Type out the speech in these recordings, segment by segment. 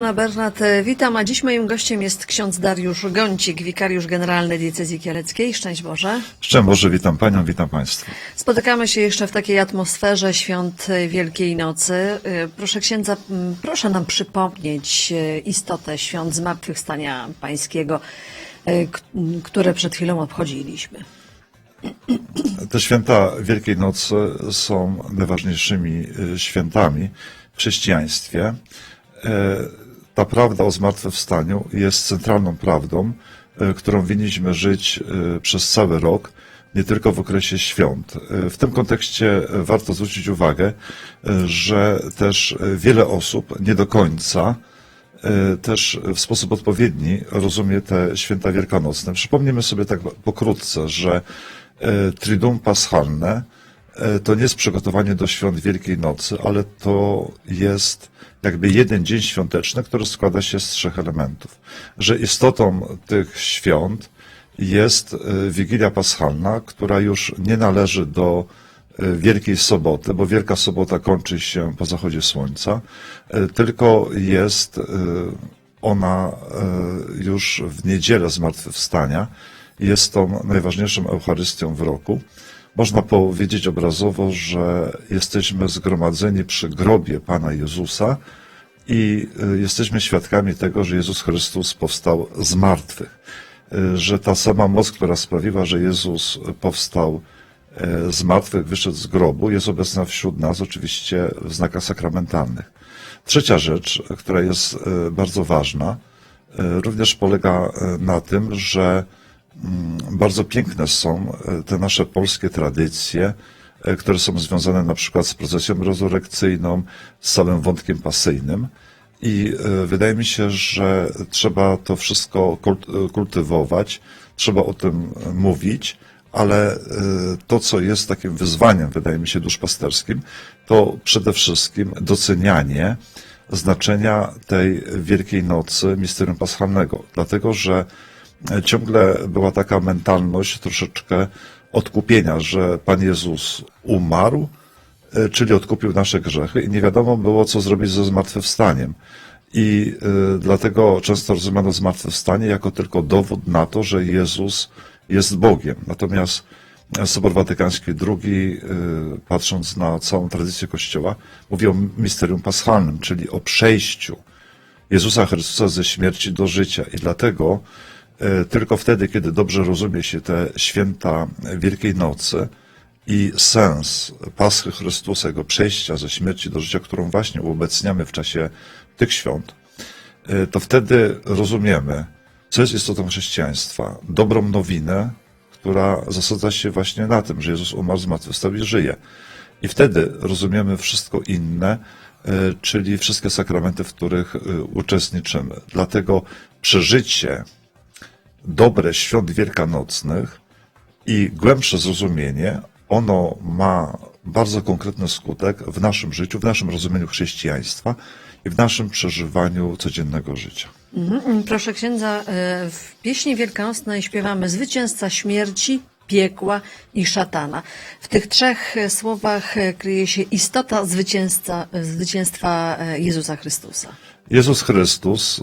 Pana Bernat, witam, a dziś moim gościem jest ksiądz Dariusz Gącik, wikariusz generalny diecezji kieleckiej. Szczęść Boże. Szczęść Boże, witam Panią, witam Państwa. Spotykamy się jeszcze w takiej atmosferze świąt Wielkiej Nocy. Proszę księdza, proszę nam przypomnieć e, istotę świąt Zmartwychwstania Pańskiego, które przed chwilą obchodziliśmy. Te święta Wielkiej Nocy są najważniejszymi y, świętami w chrześcijaństwie. E, Ta prawda o zmartwychwstaniu jest centralną prawdą, y, którą winniśmy żyć y, przez cały rok, nie tylko w okresie świąt. Y, W tym kontekście warto zwrócić uwagę, że też wiele osób nie do końca e, też w sposób odpowiedni rozumie te święta wielkanocne. Przypomnijmy sobie tak pokrótce, że e, Triduum Paschalne e, to nie jest przygotowanie do świąt Wielkiej Nocy, ale to jest jakby jeden dzień świąteczny, który składa się z trzech elementów. Że istotą tych świąt jest e, Wigilia Paschalna, która już nie należy do e, Wielkiej Soboty, bo Wielka Sobota kończy się po zachodzie słońca, e, tylko jest e, ona e, już w niedzielę Zmartwychwstania. Jest tą najważniejszą Eucharystią w roku. Można powiedzieć obrazowo, że jesteśmy zgromadzeni przy grobie Pana Jezusa i e, jesteśmy świadkami tego, że Jezus Chrystus powstał z martwych. E, Że ta sama moc, która sprawiła, że Jezus powstał e, z martwych, wyszedł z grobu, jest obecna wśród nas, oczywiście w znakach sakramentalnych. Trzecia rzecz, która jest bardzo ważna, również polega na tym, że bardzo piękne są e, te nasze polskie tradycje, e, które są związane na przykład z procesją rezurekcyjną, z całym wątkiem pasyjnym. I e, wydaje mi się, że trzeba to wszystko kult- kultywować, trzeba o tym mówić, ale to, co jest takim wyzwaniem, wydaje mi się, duszpasterskim, to przede wszystkim docenianie znaczenia tej Wielkiej Nocy Misterium Paschalnego. Dlatego, że ciągle była taka mentalność troszeczkę odkupienia, że Pan Jezus umarł, e, czyli odkupił nasze grzechy i nie wiadomo było, co zrobić ze zmartwychwstaniem. I y, dlatego często rozumiano zmartwychwstanie jako tylko dowód na to, że Jezus jest Bogiem. Natomiast Sobor Watykański II, y, patrząc na całą tradycję Kościoła, mówi o misterium paschalnym, czyli o przejściu Jezusa Chrystusa ze śmierci do życia. I dlatego e, tylko wtedy, kiedy dobrze rozumie się te święta Wielkiej Nocy i sens Paschy Chrystusa, jego przejścia ze śmierci do życia, którą właśnie uobecniamy w czasie tych świąt, e, to wtedy rozumiemy, co jest istotą chrześcijaństwa. Dobrą nowinę, która zasadza się właśnie na tym, że Jezus umarł, zmartwychwstał i żyje. I wtedy rozumiemy wszystko inne, e, czyli wszystkie sakramenty, w których e, uczestniczymy. Dlatego przeżycie dobre świąt wielkanocnych i głębsze zrozumienie, ono ma bardzo konkretny skutek w naszym życiu, w naszym rozumieniu chrześcijaństwa i w naszym przeżywaniu codziennego życia. Mhm. Proszę księdza, e, w pieśni wielkanocnej śpiewamy zwycięzca śmierci, piekła i szatana. W tych trzech e, słowach e, kryje się istota zwycięzca, zwycięstwa Jezusa Chrystusa. Jezus Chrystus,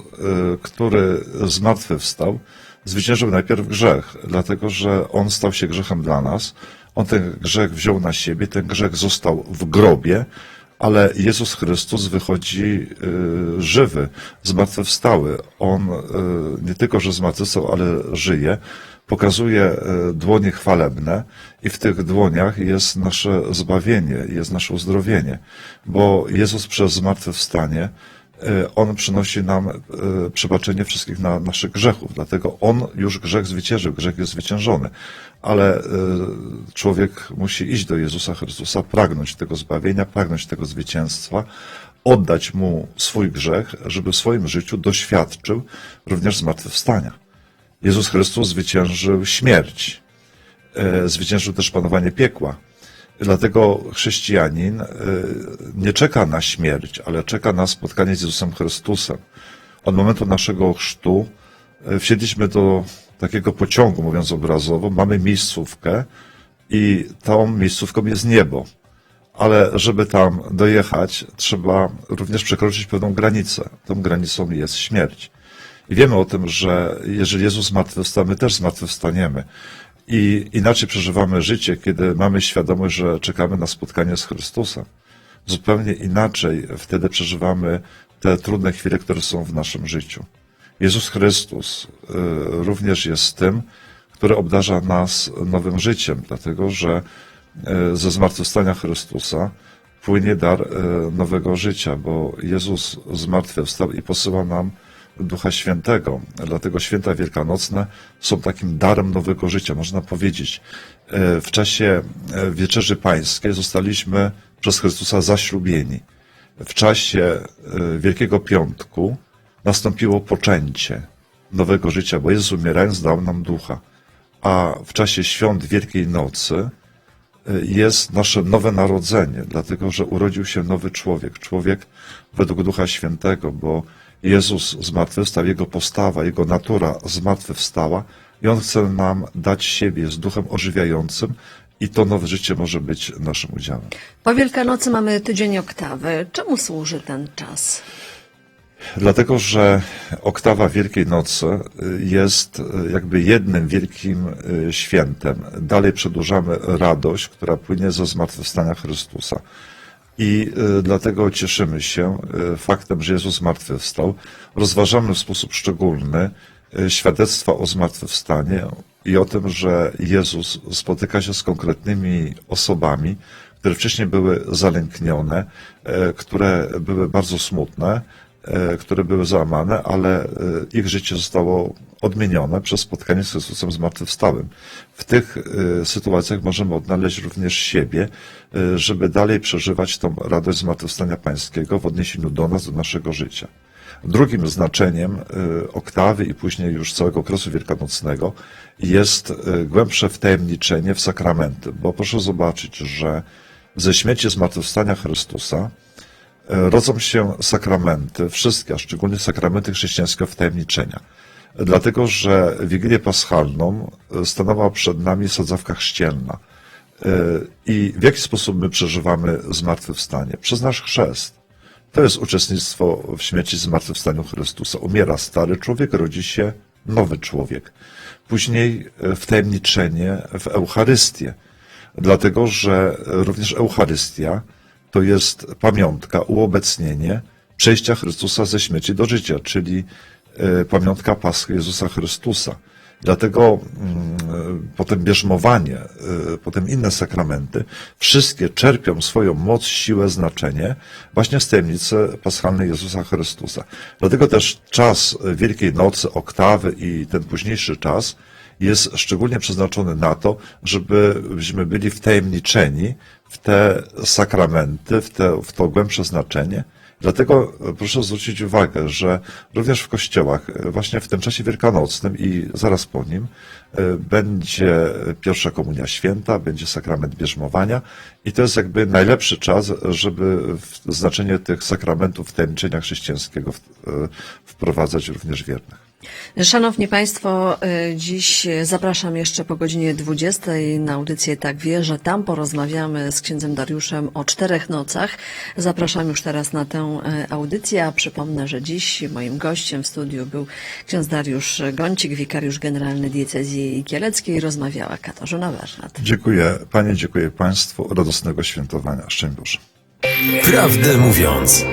który zmartwychwstał, zwyciężył najpierw grzech, dlatego że On stał się grzechem dla nas. On ten grzech wziął na siebie, ten grzech został w grobie, ale Jezus Chrystus wychodzi y, żywy, zmartwychwstały. On y, nie tylko, że zmartwychwstał, ale żyje. Pokazuje y, dłonie chwalebne i w tych dłoniach jest nasze zbawienie, jest nasze uzdrowienie, bo Jezus przez zmartwychwstanie On przynosi nam e, przebaczenie wszystkich na naszych grzechów, dlatego On już grzech zwyciężył, grzech jest zwyciężony, ale e, człowiek musi iść do Jezusa Chrystusa, pragnąć tego zbawienia, pragnąć tego zwycięstwa, oddać Mu swój grzech, żeby w swoim życiu doświadczył również zmartwychwstania. Jezus Chrystus zwyciężył śmierć, e, zwyciężył też panowanie piekła. Dlatego chrześcijanin e, nie czeka na śmierć, ale czeka na spotkanie z Jezusem Chrystusem. Od momentu naszego chrztu e, wsiedliśmy do takiego pociągu, mówiąc obrazowo, mamy miejscówkę i tą miejscówką jest niebo. ale żeby tam dojechać, trzeba również przekroczyć pewną granicę. Tą granicą jest śmierć. I wiemy o tym, że jeżeli Jezus zmartwychwstał, my też zmartwychwstaniemy. I inaczej przeżywamy życie, kiedy mamy świadomość, że czekamy na spotkanie z Chrystusem. Zupełnie inaczej wtedy przeżywamy te trudne chwile, które są w naszym życiu. Jezus Chrystus y, również jest tym, który obdarza nas nowym życiem, dlatego że y, ze zmartwychwstania Chrystusa płynie dar y, nowego życia, bo Jezus zmartwychwstał i posyła nam Ducha Świętego. Dlatego święta wielkanocne są takim darem nowego życia, można powiedzieć. Y, W czasie y, Wieczerzy Pańskiej zostaliśmy przez Chrystusa zaślubieni. W czasie y, Wielkiego Piątku nastąpiło poczęcie nowego życia, bo Jezus umierając dał nam ducha. A w czasie świąt Wielkiej Nocy jest nasze nowe narodzenie, dlatego że urodził się nowy człowiek, człowiek według Ducha Świętego, bo Jezus zmartwychwstał, Jego postawa, Jego natura zmartwychwstała i On chce nam dać siebie z duchem ożywiającym i to nowe życie może być naszym udziałem. Po Wielkanocy mamy tydzień oktawy. Czemu służy ten czas? Dlatego, że oktawa Wielkiej Nocy jest y, jakby jednym wielkim y, świętem. Dalej przedłużamy radość, która płynie ze zmartwychwstania Chrystusa. I y, dlatego cieszymy się y, faktem, że Jezus zmartwychwstał. Rozważamy w sposób szczególny y, świadectwa o zmartwychwstanie i o tym, że Jezus spotyka się z konkretnymi osobami, które wcześniej były zalęknione, e, które były bardzo smutne, e, które były załamane, ale e, ich życie zostało odmienione przez spotkanie z Chrystusem zmartwychwstałym. W tych e, sytuacjach możemy odnaleźć również siebie, e, żeby dalej przeżywać tą radość zmartwychwstania Pańskiego w odniesieniu do nas, do naszego życia. Drugim znaczeniem e, oktawy i później już całego okresu wielkanocnego jest e, głębsze wtajemniczenie w sakramenty, bo proszę zobaczyć, że ze śmierci zmartwychwstania Chrystusa e, rodzą się sakramenty, wszystkie, a szczególnie sakramenty chrześcijańskiego wtajemniczenia. Dlatego, że Wigilię Paschalną e, stanęła przed nami sadzawka chrzcielna. E, I w jaki sposób my przeżywamy zmartwychwstanie? Przez nasz chrzest. To jest uczestnictwo w śmierci zmartwychwstaniu Chrystusa. Umiera stary człowiek, rodzi się nowy człowiek. Później e, wtajemniczenie w Eucharystię. Dlatego, że również Eucharystia to jest pamiątka, uobecnienie przejścia Chrystusa ze śmierci do życia, czyli e, pamiątka Paschy Jezusa Chrystusa. Dlatego mm, potem bierzmowanie, e, potem inne sakramenty, wszystkie czerpią swoją moc, siłę, znaczenie właśnie z tajemnicy paschalnej Jezusa Chrystusa. Dlatego też czas Wielkiej Nocy, oktawy i ten późniejszy czas jest szczególnie przeznaczony na to, żebyśmy byli wtajemniczeni w te sakramenty, w, te, w to głębsze znaczenie. Dlatego proszę zwrócić uwagę, że również w kościołach, e, właśnie w tym czasie wielkanocnym i zaraz po nim, e, będzie pierwsza komunia święta, będzie sakrament bierzmowania i to jest jakby najlepszy czas, żeby w znaczenie tych sakramentów tajemniczenia chrześcijańskiego w- e, wprowadzać również wiernych. Szanowni Państwo, y, dziś zapraszam jeszcze po godzinie 20 na audycję Tak Wierzę. Tam porozmawiamy z księdzem Dariuszem o czterech nocach. Zapraszam już teraz na tę y, audycję, a przypomnę, że dziś moim gościem w studiu był ksiądz Dariusz Goncik, wikariusz generalny diecezji kieleckiej. Rozmawiała Katarzyna Bernat. Dziękuję Panie, dziękuję Państwu. Radosnego świętowania. Szczęść Boże. Prawdę mówiąc.